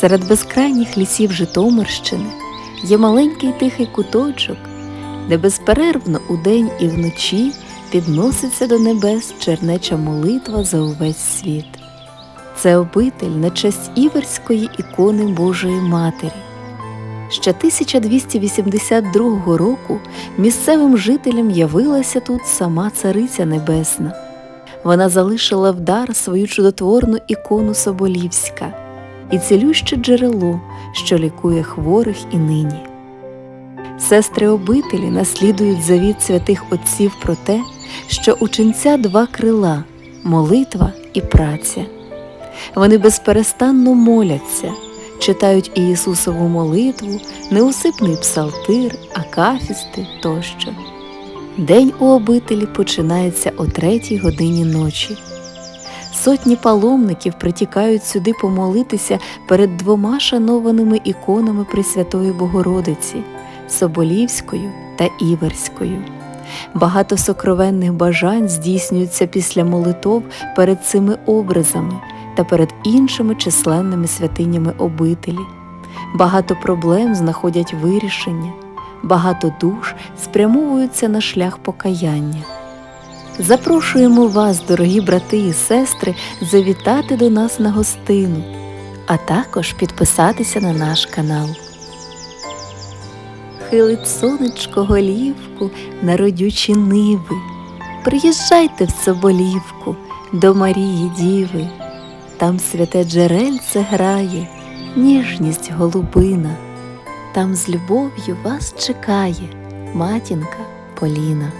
Серед безкрайніх лісів Житомирщини є маленький тихий куточок, де безперервно удень і вночі підноситься до небес чернеча молитва за увесь світ. Це обитель на честь Іверської ікони Божої Матері. Ще 1282 року місцевим жителям явилася тут сама Цариця Небесна. Вона залишила в дар свою чудотворну ікону Соболівська і цілюще джерело, що лікує хворих і нині. Сестри обителі наслідують завіт святих отців про те, що у ченця два крила молитва і праця. Вони безперестанно моляться, читають Ісусову молитву, неусипний псалтир, акафісти тощо. День у обителі починається о третій годині ночі. Сотні паломників притікають сюди помолитися перед двома шанованими іконами Пресвятої Богородиці Соболівською та Іверською. Багато сокровенних бажань здійснюються після молитов перед цими образами та перед іншими численними святинями обителі. Багато проблем знаходять вирішення, багато душ спрямовуються на шлях покаяння. Запрошуємо вас, дорогі брати і сестри, завітати до нас на гостину, а також підписатися на наш канал. Хилить сонечко голівку на родючі ниви. Приїжджайте в Соболівку до Марії Діви. Там святе джерельце грає, ніжність голубина. Там з любов'ю вас чекає матінка Поліна.